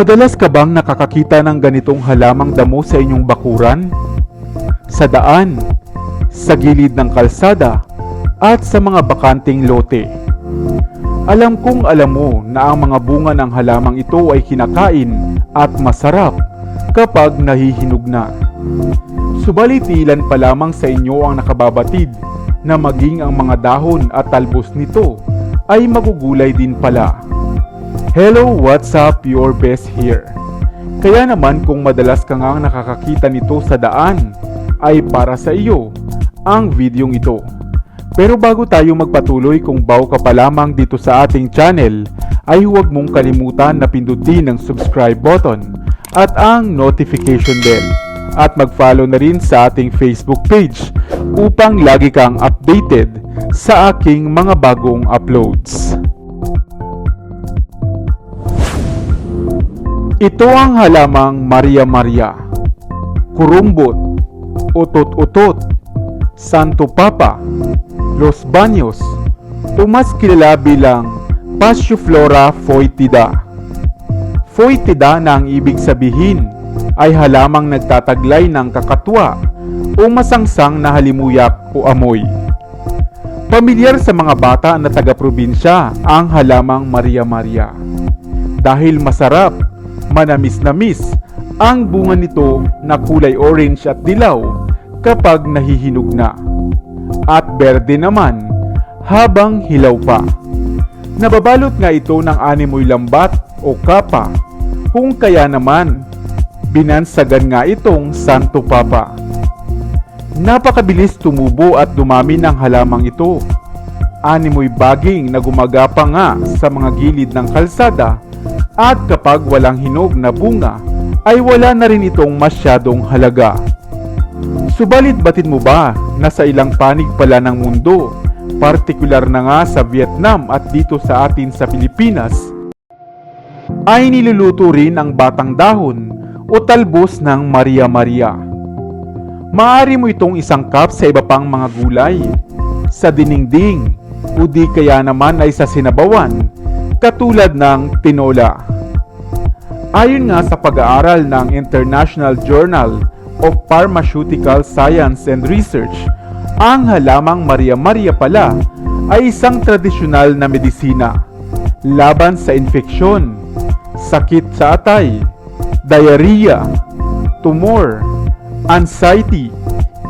Madalas ka bang nakakakita ng ganitong halamang damo sa inyong bakuran? Sa daan, sa gilid ng kalsada, at sa mga bakanting lote. Alam kong alam mo na ang mga bunga ng halamang ito ay kinakain at masarap kapag nahihinog na. Subalit ilan pa lamang sa inyo ang nakababatid na maging ang mga dahon at talbos nito ay magugulay din pala. Hello, what's up? Your best here. Kaya naman kung madalas ka ngang nakakakita nito sa daan, ay para sa iyo ang videong ito. Pero bago tayo magpatuloy kung bago ka pa lamang dito sa ating channel, ay huwag mong kalimutan na pindutin ang subscribe button at ang notification bell at mag-follow na rin sa ating Facebook page upang lagi kang updated sa aking mga bagong uploads. Ito ang halamang Maria Maria, Kurumbot, Utot-Utot, Santo Papa, Los Baños, o kilala bilang Passiflora foetida. Foetida na ang ibig sabihin ay halamang nagtataglay ng kakatwa o masangsang na halimuyak o amoy. Pamilyar sa mga bata na taga-probinsya ang halamang Maria Maria. Dahil masarap, manamis-namis ang bunga nito na kulay orange at dilaw kapag nahihinog na. At berde naman habang hilaw pa. Nababalot nga ito ng animoy lambat o kapa kung kaya naman binansagan nga itong Santo Papa. Napakabilis tumubo at dumami ng halamang ito. Animoy baging na gumagapa nga sa mga gilid ng kalsada at kapag walang hinog na bunga ay wala na rin itong masyadong halaga. Subalit batid mo ba na sa ilang panig pala ng mundo, partikular na nga sa Vietnam at dito sa atin sa Pilipinas, ay niluluto rin ang batang dahon o talbos ng Maria Maria. Maaari mo itong isangkap sa iba pang mga gulay, sa diningding, o di kaya naman ay sa sinabawan, katulad ng tinola. Ayon nga sa pag-aaral ng International Journal of Pharmaceutical Science and Research, ang halamang Maria Maria pala ay isang tradisyonal na medisina laban sa infeksyon, sakit sa atay, diarrhea, tumor, anxiety,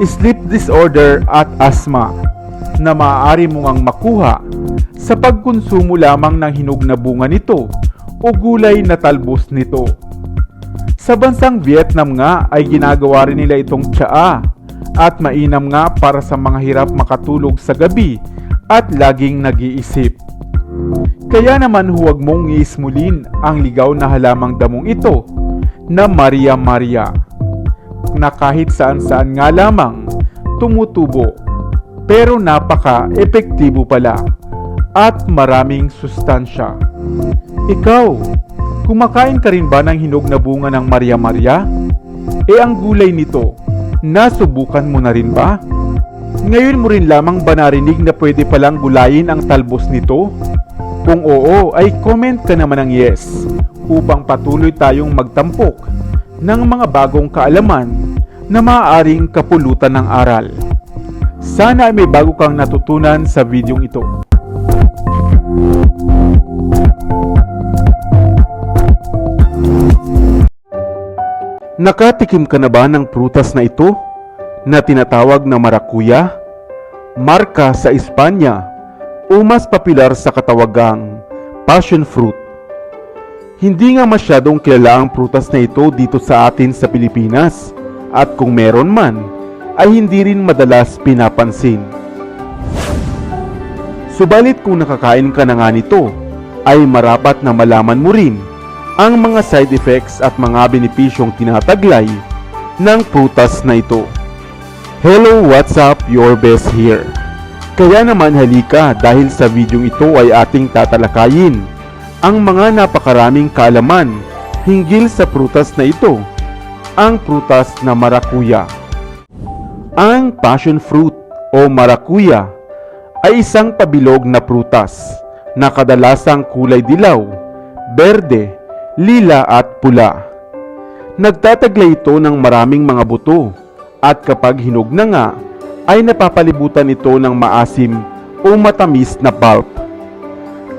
sleep disorder at asthma na maaari mong ang makuha sa pagkonsumo lamang ng hinog na bunga nito o gulay na talbos nito. Sa bansang Vietnam nga ay ginagawa rin nila itong tsaa at mainam nga para sa mga hirap makatulog sa gabi at laging nag-iisip. Kaya naman huwag mong iismulin ang ligaw na halamang damong ito na Maria Maria na kahit saan saan nga lamang tumutubo pero napaka-epektibo pala at maraming sustansya. Ikaw, kumakain ka rin ba ng hinog na bunga ng Maria Maria? E ang gulay nito, nasubukan mo na rin ba? Ngayon mo rin lamang ba narinig na pwede palang gulayin ang talbos nito? Kung oo, ay comment ka naman ng yes upang patuloy tayong magtampok ng mga bagong kaalaman na maaaring kapulutan ng aral. Sana ay may bago kang natutunan sa videong ito. Nakatikim ka na ba ng prutas na ito na tinatawag na marakuya? Marka sa Espanya o mas popular sa katawagang passion fruit. Hindi nga masyadong kilala ang prutas na ito dito sa atin sa Pilipinas at kung meron man ay hindi rin madalas pinapansin. Subalit kung nakakain ka na nga nito ay marapat na malaman mo rin ang mga side effects at mga benepisyong tinataglay ng prutas na ito. Hello, what's up? Your best here. Kaya naman halika dahil sa videong ito ay ating tatalakayin ang mga napakaraming kaalaman hinggil sa prutas na ito, ang prutas na marakuya. Ang passion fruit o marakuya ay isang pabilog na prutas na kadalasang kulay dilaw, berde, lila at pula. Nagtataglay ito ng maraming mga buto at kapag hinog na nga ay napapalibutan ito ng maasim o matamis na pulp.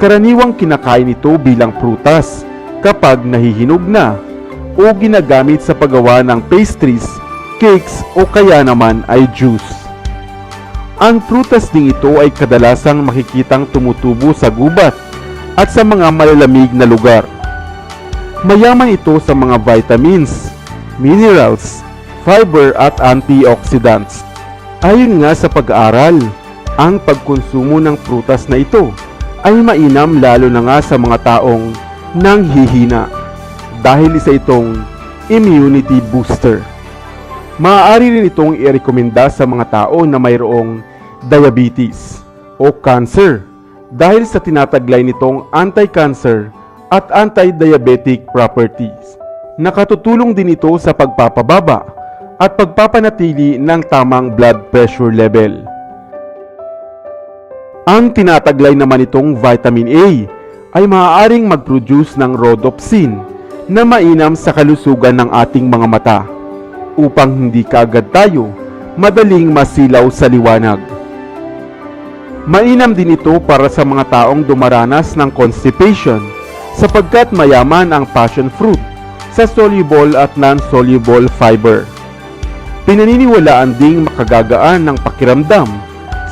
Karaniwang kinakain ito bilang prutas kapag nahihinog na o ginagamit sa paggawa ng pastries, cakes o kaya naman ay juice. Ang prutas ding ito ay kadalasang makikitang tumutubo sa gubat at sa mga malalamig na lugar. Mayaman ito sa mga vitamins, minerals, fiber at antioxidants. Ayon nga sa pag-aaral, ang pagkonsumo ng prutas na ito ay mainam lalo na nga sa mga taong nanghihina dahil isa itong immunity booster. Maaari rin itong irekomenda sa mga tao na mayroong diabetes o cancer dahil sa tinataglay nitong anti-cancer at anti-diabetic properties. Nakatutulong din ito sa pagpapababa at pagpapanatili ng tamang blood pressure level. Ang tinataglay naman itong vitamin A ay maaaring mag-produce ng rhodopsin na mainam sa kalusugan ng ating mga mata upang hindi kaagad tayo madaling masilaw sa liwanag. Mainam din ito para sa mga taong dumaranas ng constipation sapagkat mayaman ang passion fruit sa soluble at non-soluble fiber. Pinaniniwalaan ding makagagaan ng pakiramdam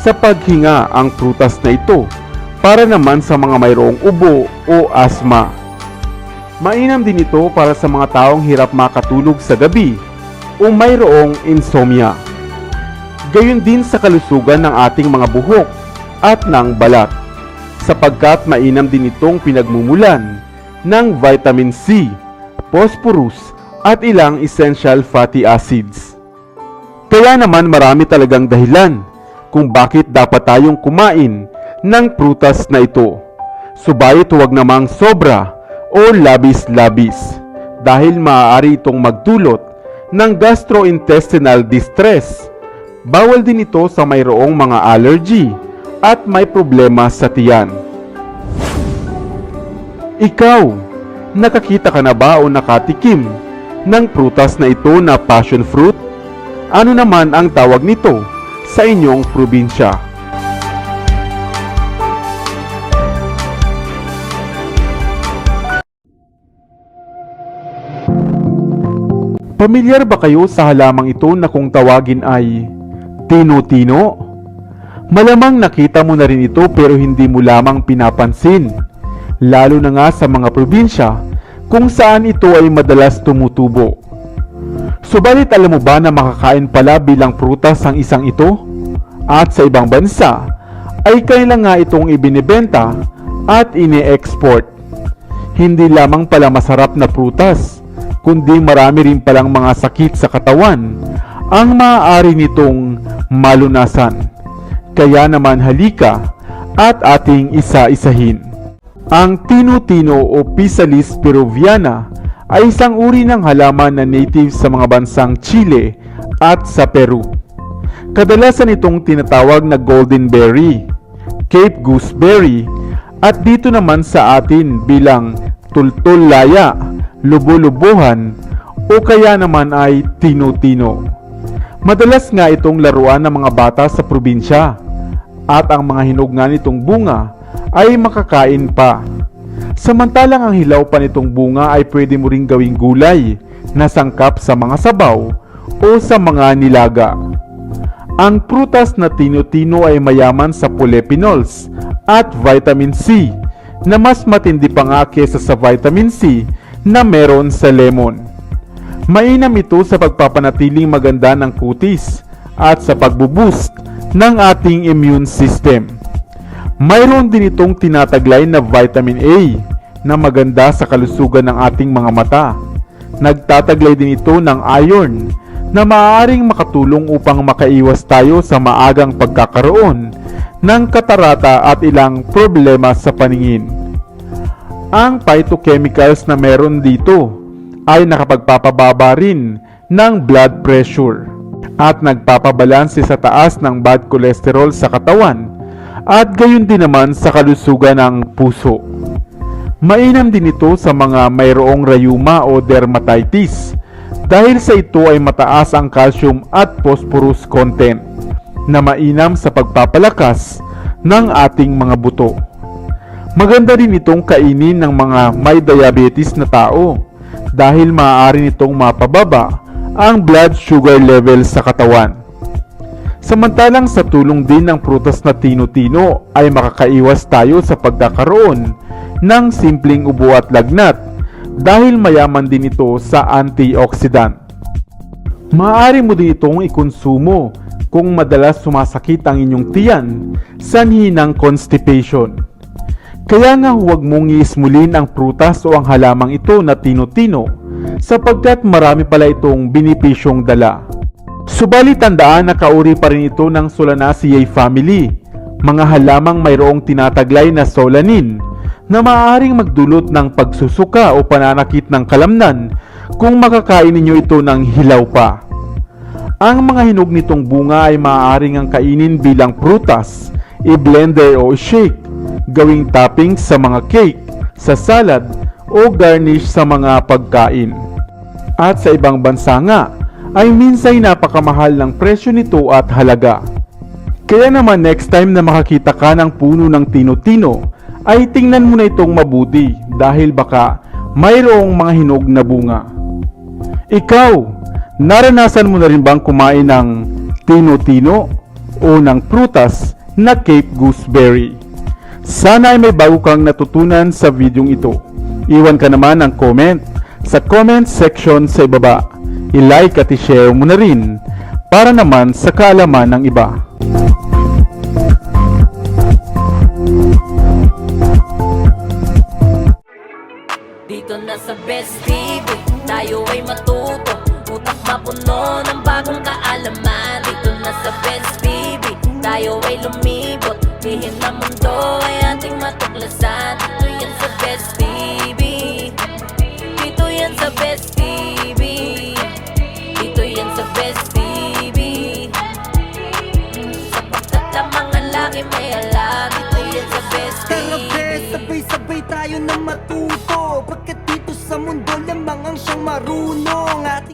sa paghinga ang prutas na ito para naman sa mga mayroong ubo o asma. Mainam din ito para sa mga taong hirap makatulog sa gabi o mayroong insomnia. Gayon din sa kalusugan ng ating mga buhok at ng balat sapagkat mainam din itong pinagmumulan ng vitamin C, phosphorus at ilang essential fatty acids. Kaya naman marami talagang dahilan kung bakit dapat tayong kumain ng prutas na ito. Subalit huwag namang sobra o labis-labis dahil maaari itong magdulot ng gastrointestinal distress. Bawal din ito sa mayroong mga allergy at may problema sa tiyan. Ikaw, nakakita ka na ba o nakatikim ng prutas na ito na passion fruit? Ano naman ang tawag nito sa inyong probinsya? Pamilyar ba kayo sa halamang ito na kung tawagin ay tino-tino? Malamang nakita mo na rin ito pero hindi mo lamang pinapansin. Lalo na nga sa mga probinsya kung saan ito ay madalas tumutubo. Subalit alam mo ba na makakain pala bilang prutas ang isang ito? At sa ibang bansa ay kailan nga itong ibinibenta at ini-export. Hindi lamang pala masarap na prutas, kundi marami rin palang mga sakit sa katawan ang maaari nitong malunasan. Kaya naman halika at ating isa-isahin. Ang tino-tino o Pisalis peruviana ay isang uri ng halaman na native sa mga bansang Chile at sa Peru. Kadalasan itong tinatawag na golden berry, Cape gooseberry at dito naman sa atin bilang tultul laya, lubo-lubuhan o kaya naman ay tino-tino. Madalas nga itong laruan ng mga bata sa probinsya at ang mga hinog nga nitong bunga ay makakain pa. Samantalang ang hilaw pa nitong bunga ay pwede mo ring gawing gulay na sangkap sa mga sabaw o sa mga nilaga. Ang prutas na tino-tino ay mayaman sa polyphenols at vitamin C na mas matindi pa nga kesa sa vitamin C na meron sa lemon. Mainam ito sa pagpapanatiling maganda ng kutis at sa pagbuboost ng ating immune system. Mayroon din itong tinataglay na vitamin A na maganda sa kalusugan ng ating mga mata. Nagtataglay din ito ng iron na maaaring makatulong upang makaiwas tayo sa maagang pagkakaroon ng katarata at ilang problema sa paningin. Ang phytochemicals na meron dito ay nakapagpapababa rin ng blood pressure at nagpapabalanse sa taas ng bad cholesterol sa katawan at gayon din naman sa kalusugan ng puso. Mainam din ito sa mga mayroong rayuma o dermatitis dahil sa ito ay mataas ang calcium at phosphorus content na mainam sa pagpapalakas ng ating mga buto. Maganda rin itong kainin ng mga may diabetes na tao dahil maaari nitong mapababa ang blood sugar level sa katawan. Samantalang sa tulong din ng prutas na tino-tino ay makakaiwas tayo sa pagkakaroon ng simpleng ubo at lagnat dahil mayaman din ito sa antioxidant. Maaari mo din itong ikonsumo kung madalas sumasakit ang inyong tiyan sanhi ng constipation. Kaya nga huwag mong iismulin ang prutas o ang halamang ito na tino-tino sapagkat marami pala itong binipisyong dala. Subalit tandaan na kauri pa rin ito ng Solanaceae family, mga halamang mayroong tinataglay na solanin na maaaring magdulot ng pagsusuka o pananakit ng kalamnan kung makakain ninyo ito ng hilaw pa. Ang mga hinog nitong bunga ay maaaring ang kainin bilang prutas, i-blender o shake, gawing topping sa mga cake, sa salad o garnish sa mga pagkain. At sa ibang bansa nga, ay minsay napakamahal ng presyo nito at halaga. Kaya naman next time na makakita ka ng puno ng tino-tino, ay tingnan mo na itong mabuti dahil baka mayroong mga hinog na bunga. Ikaw, naranasan mo na rin bang kumain ng tino-tino o ng prutas na Cape Gooseberry? Sana ay may bago kang natutunan sa videong ito. Iwan ka naman ng comment sa comment section sa ibaba. I-like at i-share mo na rin para naman sa kaalaman ng iba. Dito na sa Best TV, tayo ay matuto Utak mapuno ng bagong kaalaman Dito na sa Best TV, tayo ay lumibot Lihim na mundo